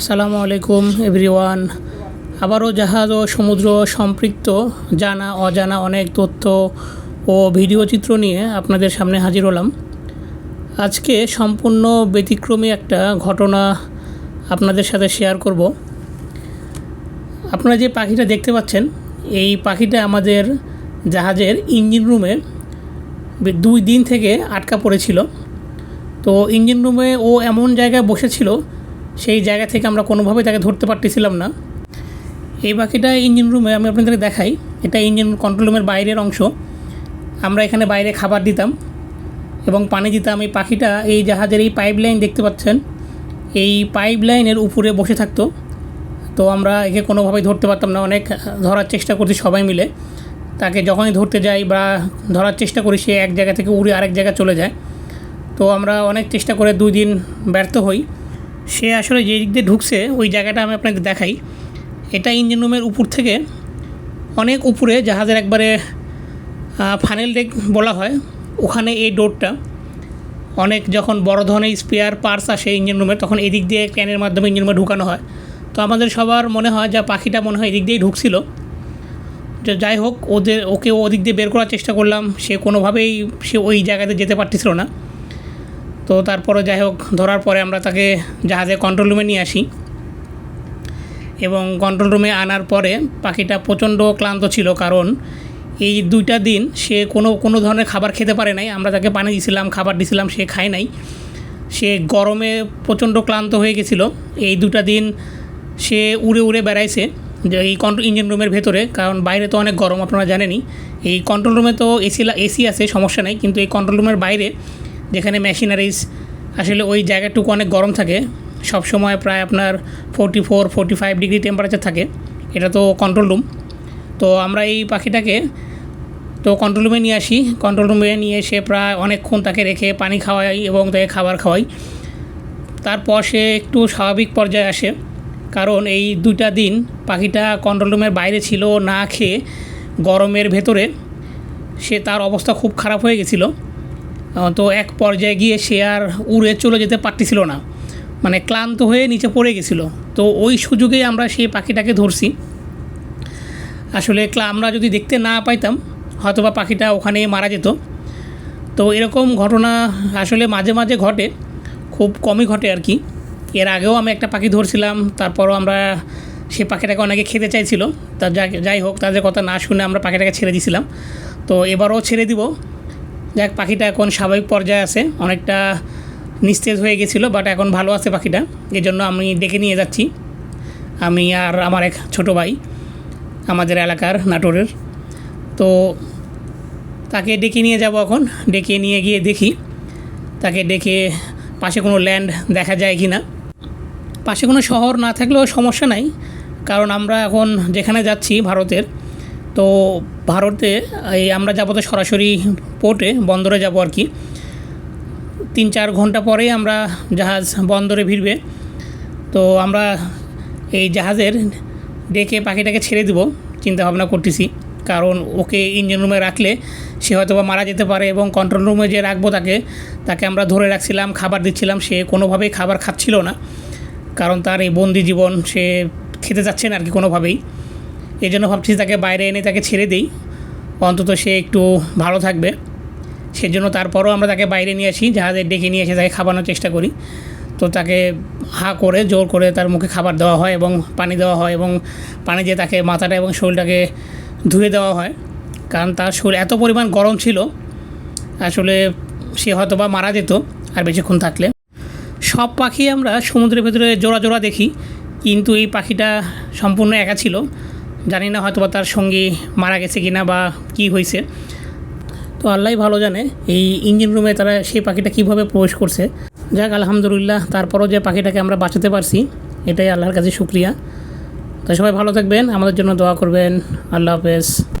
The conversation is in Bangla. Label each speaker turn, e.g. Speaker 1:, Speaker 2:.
Speaker 1: আসসালামু আলাইকুম, এভরিওয়ান। আবারও জাহাজ ও সমুদ্র সম্পৃক্ত, জানা, অজানা অনেক তথ্য ও ভিডিও চিত্র নিয়ে আপনাদের সামনে হাজির হলাম। আজকে সম্পূর্ণ ব্যতিক্রমী একটা ঘটনা আপনাদের সাথে শেয়ার করব। আপনারা যে পাখিটা দেখতে পাচ্ছেন, এই পাখিটা আমাদের জাহাজের ইঞ্জিন রুমে দুই দিন থেকে আটকা পড়েছিল। তো ইঞ্জিন রুমে ও এমন জায়গায় বসেছিল সেই জায়গা থেকে আমরা কোনোভাবেই তাকে ধরতে পারতেছিলাম না। এই পাখিটা ইঞ্জিন রুমে আমি আপনাদেরকে দেখাই। এটা ইঞ্জিন কন্ট্রোল রুমের বাইরের অংশ। আমরা এখানে বাইরে খাবার দিতাম এবং পানি দিতাম। এই পাখিটা এই জাহাজের এই পাইপ লাইন দেখতে পাচ্ছেন। এই পাইপ লাইনের উপরে বসে থাকতো। তো আমরা একে কোনোভাবেই ধরতে পারতাম না। অনেক ধরার চেষ্টা করছি সবাই মিলে। তাকে যখনই ধরতে যাই বা ধরার চেষ্টা করি, সে এক জায়গা থেকে উড়ে আরেক জায়গায় চলে যায়। তো আমরা অনেক চেষ্টা করে দুই দিন ব্যর্থ হই। সে আসলে যে দিক দিয়ে ঢুকছে, ওই জায়গাটা আমি আপনাকে দেখাই। এটা ইঞ্জিন রুমের উপর থেকে অনেক উপরে জাহাজের একবারে ফানেল ডেক বলা হয়, ওখানে এই ডোরটা অনেক যখন বড় ধরনের স্পেয়ার পার্টস আসে ইঞ্জিন রুমে তখন এদিক দিয়ে ক্যানের মাধ্যমে ইঞ্জিন রুমে ঢুকানো হয়। তো আমাদের সবার মনে হয় যা পাখিটা মনে হয় এদিক দিয়েই ঢুকছিল। যে, যাই হোক, ওদের, ওকে ওদিক দিয়ে বের করার চেষ্টা করলাম। সে কোনোভাবেই সে ওই জায়গাতে যেতে পারতেছিল না। তো তারপরে যাই হোক, ধরার পরে আমরা তাকে জাহাজে কন্ট্রোল রুমে নিয়ে আসি। এবং কন্ট্রোল রুমে আনার পরে পাখিটা প্রচণ্ড ক্লান্ত ছিল কারণ এই দুইটা দিন সে কোনো কোনো ধরনের খাবার খেতে পারে নাই। আমরা তাকে পানি দিছিলাম, খাবার দিছিলাম, সে খায় নাই। সে গরমে প্রচণ্ড ক্লান্ত হয়ে গেছিল। এই দুটা দিন সে উড়ে উড়ে বেড়াইছে যে এই কন্ট্রোল ইঞ্জিন রুমের ভেতরে, কারণ বাইরে তো অনেক গরম, আপনারা জানেনই। এই কন্ট্রোল রুমে তো এসি এসি আছে, সমস্যা নেই। কিন্তু এই কন্ট্রোল রুমের বাইরে যেখানে মেশিনারিজ আসলে ওই জায়গাটুকু অনেক গরম থাকে। সব সময় প্রায় আপনার forty four forty five degree temperature থাকে। এটা তো কন্ট্রোল রুম তো আমরা এই পাখিটাকে তো কন্ট্রোল রুমে নিয়ে আসি। কন্ট্রোল রুমে নিয়ে এসে প্রায় অনেকক্ষণ তাকে রেখে পানি খাওয়াই এবং তাকে খাবার খাওয়াই। তারপর সে একটু স্বাভাবিক পর্যায়ে আসে। কারণ এই দুইটা দিন পাখিটা কন্ট্রোল রুমের বাইরে ছিল না খেয়ে গরমের ভেতরে সে তার অবস্থা খুব খারাপ হয়ে গেছিল। তো এক পর্যায়ে গিয়ে সে আর উড়ে চলে যেতে পারতেছিল না। মানে ক্লান্ত হয়ে নিচে পড়ে গেছিল। তো ওই সুযোগেই আমরা সেই পাখিটাকে ধরছি। আসলে আমরা যদি দেখতে না পাইতাম, হয়তোবা পাখিটা ওখানেই মারা যেত। তো এরকম ঘটনা আসলে মাঝে মাঝে ঘটে, খুব কমই ঘটে আর কি। এর আগেও আমি একটা পাখি ধরছিলাম, তারপরও আমরা সে পাখিটাকে অনেকে খেতে চাইছিল। তা যাই হোক, তাদের কথা না শুনে আমরা পাখিটাকে ছেড়ে দিয়েছিলাম তো এবারও ছেড়ে দিব। যাক, পাখিটা এখন স্বাভাবিক পর্যায়ে আছে। অনেকটা নিস্তেজ হয়ে গেছিল বাট এখন ভালো আছে পাখিটা। এই জন্য আমি ডেকে নিয়ে যাচ্ছি। আমি আর আমার এক ছোটো ভাই, আমাদের এলাকার নাটোরের। তো তাকে ডেকে নিয়ে যাব এখন। ডেকে নিয়ে গিয়ে দেখি, তাকে ডেকে পাশে কোনো ল্যান্ড দেখা যায় কি না পাশে কোনো শহর না থাকলেও সমস্যা নাই, কারণ আমরা এখন যেখানে যাচ্ছি ভারতের তো ভারতে, এই আমরা যাব তো সরাসরি পোর্টে, বন্দরে যাব আর কি। তিন চার ঘণ্টা পরেই আমরা জাহাজ বন্দরে ভিড়বে। তো আমরা এই জাহাজের ডেকে পাখিটাকে ছেড়ে দেবো, চিন্তা ভাবনা করতেছি। কারণ ওকে ইঞ্জিন রুমে রাখলে সে হয়তো বা মারা যেতে পারে এবং কন্ট্রোল রুমে যে রাখব তাকে তাকে আমরা ধরে রাখছিলাম, খাবার দিচ্ছিলাম, সে কোনোভাবেই খাবার খাচ্ছিল না। কারণ তার এই বন্দি জীবন সে খেতে যাচ্ছে না আর কি কোনোভাবেই। এই জন্য ভাবছি তাকে বাইরে এনে তাকে ছেড়ে দিই। অন্তত সে একটু ভালো থাকবে। সেজন্য তারপরও আমরা তাকে বাইরে নিয়ে আসি, জাহাজে ডেকে নিয়ে এসে তাকে খাওয়ানোর চেষ্টা করি। তো তাকে হা করে, জোর করে তার মুখে খাবার দেওয়া হয় এবং পানি দেওয়া হয় এবং পানি দিয়ে তাকে মাথাটা এবং শরীরটাকে ধুয়ে দেওয়া হয়। কারণ তার শরীর এত পরিমাণ গরম ছিল, আসলে সে হয়তো বা মারা যেত আর বেশিক্ষণ থাকলে। সব পাখি আমরা সমুদ্রের ভেতরে জোড়া জোড়া দেখি, কিন্তু এই পাখিটা সম্পূর্ণ একা ছিল। জানি না হয়তো বা তার সঙ্গী মারা গেছে কিনা বা কি হয়েছে। তো আল্লাহ ভালো জানে এই ইঞ্জিন রুমে তারা সেই পাখিটা কীভাবে প্রবেশ করছে। যাক, আলহামদুলিল্লাহ, তারপরও যে পাখিটাকে আমরা বাঁচাতে পারছি, এটাই আল্লাহর কাছে শুক্রিয়া। তো সবাই ভালো থাকবেন, আমাদের জন্য দোয়া করবেন। আল্লাহ হাফেজ।